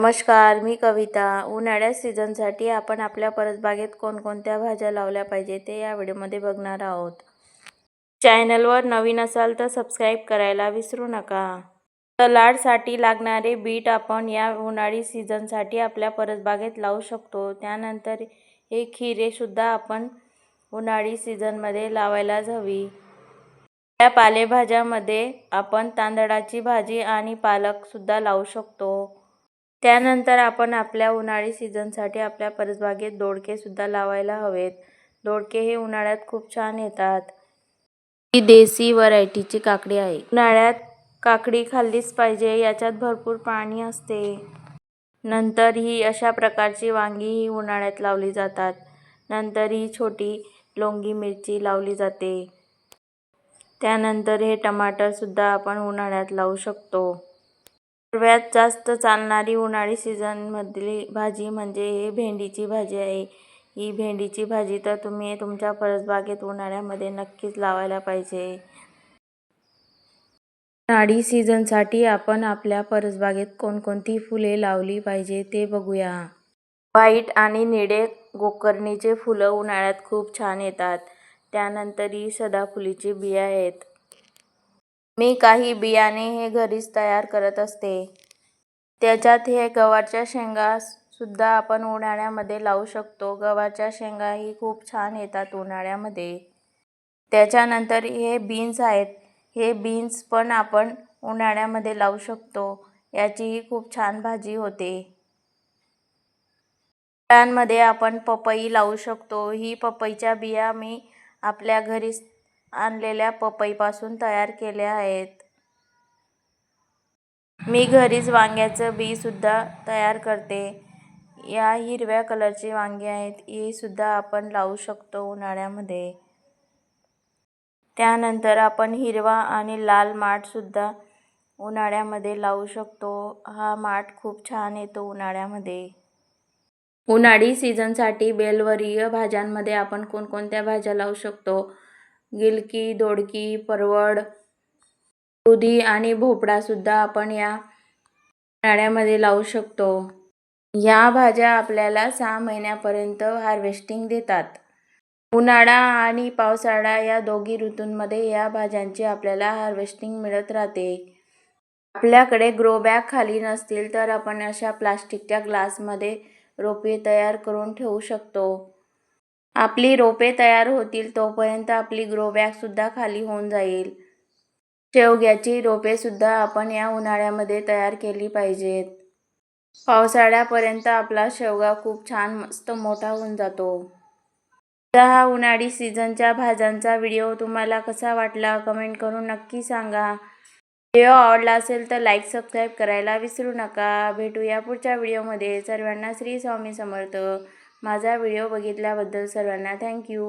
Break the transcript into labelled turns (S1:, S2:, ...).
S1: नमस्कार मी कविता. उन्हाळ्यात सीझनसाठी आपण आपल्या परसबागेत कोणकोणत्या भाज्या लावल्या पाहिजे ते या व्हिडिओमध्ये बघणार आहोत. चॅनलवर नवीन असाल तर सबस्क्राईब करायला विसरू नका. सलाडसाठी लागणारे बीट आपण या उन्हाळी सीझनसाठी आपल्या परसबागेत लावू शकतो. त्यानंतर हे खिरेसुद्धा आपण उन्हाळी सीझनमध्ये लावायलाच हवी. या पालेभाज्यामध्ये आपण तांदळाची भाजी आणि पालकसुद्धा लावू शकतो. त्यानंतर आपण आपल्या उन्हाळी सीझनसाठी आपल्या परसबागेत दोडकेसुद्धा लावायला हवेत. दोडके हे उन्हाळ्यात खूप छान येतात. ही देसी व्हरायटीची काकडी आहे. उन्हाळ्यात काकडी खाल्लीच पाहिजे याच्यात भरपूर पाणी असते. नंतर ही अशा प्रकारची वांगी ही उन्हाळ्यात लावली जातात. नंतर ही छोटी लोंगी मिरची लावली जाते. त्यानंतर हे टमाटरसुद्धा आपण उन्हाळ्यात लावू शकतो. सर्वात जास्त चालणारी उन्हाळी सीझनमधली भाजी म्हणजे हे भेंडीची भाजी आहे. ही भेंडीची भाजी तर तुम्ही तुमच्या परसबागेत उन्हाळ्यामध्ये नक्कीच लावायला पाहिजे. उन्हाळी सीझनसाठी आपण आपल्या परसबागेत कोणकोणती फुले लावली पाहिजे ते बघूया. व्हाईट आणि निळे गोकर्णीचे फुलं उन्हाळ्यात खूप छान येतात. त्यानंतर ही सदाफुलीची बिया आहेत. मी काही बियाणे हे घरीच तयार करत असते. त्याच्यात हे गव्हाच्या शेंगा सुद्धा आपण उन्हाळ्यामध्ये लावू शकतो. गव्हाच्या शेंगा ही खूप छान येतात उन्हाळ्यामध्ये. त्याच्यानंतर हे बीन्स आहेत. हे बीन्स पण आपण उन्हाळ्यामध्ये लावू शकतो. याचीही खूप छान भाजी होते. फळांमध्ये आपण पपई लावू शकतो. ही पपईच्या बिया मी आपल्या घरी आणलेल्या पपईपासून तयार केल्या आहेत. मी घरीच वांग्याचं बीसुद्धा तयार करते. या हिरव्या कलरची वांगी आहेत. ही सुद्धा आपण लावू शकतो उन्हाळ्यामध्ये. त्यानंतर आपण हिरवा आणि लाल माठसुद्धा उन्हाळ्यामध्ये लावू शकतो. हा माठ खूप छान येतो उन्हाळ्यामध्ये. उन्हाळी सीझनसाठी बेलवरीय भाज्यांमध्ये आपण कोणकोणत्या भाज्या लावू शकतो? गिलकी दोडकी परवड दुधी आणि भोपळासुद्धा आपण या उन्हाळ्यामध्ये लावू शकतो. या भाज्या आपल्याला सहा महिन्यापर्यंत हार्वेस्टिंग देतात. उन्हाळा आणि पावसाळा या दोघी ऋतूंमध्ये या भाज्यांची आपल्याला हार्वेस्टिंग मिळत राहते. आपल्याकडे ग्रो बॅग खाली नसतील तर आपण अशा प्लास्टिकच्या ग्लासमध्ये रोपे तयार करून ठेवू शकतो. आपली रोपे तयार होतील तोपर्यंत आपली ग्रो बॅगसुद्धा खाली होऊन जाईल. शेवग्याची रोपेसुद्धा आपण या उन्हाळ्यामध्ये तयार केली पाहिजेत. पावसाळ्यापर्यंत आपला शेवगा खूप छान मस्त मोठा होऊन जातो. हा उन्हाळी सीझनच्या भाज्यांचा व्हिडिओ तुम्हाला कसा वाटला कमेंट करून नक्की सांगा. व्हिडिओ आवडला असेल तर लाईक सबस्क्राईब करायला विसरू नका. भेटूया पुढच्या व्हिडिओमध्ये सर्वांना श्री स्वामी समर्थ. माझा व्हिडिओ बघितल्याबद्दल सर्वांना थँक्यू.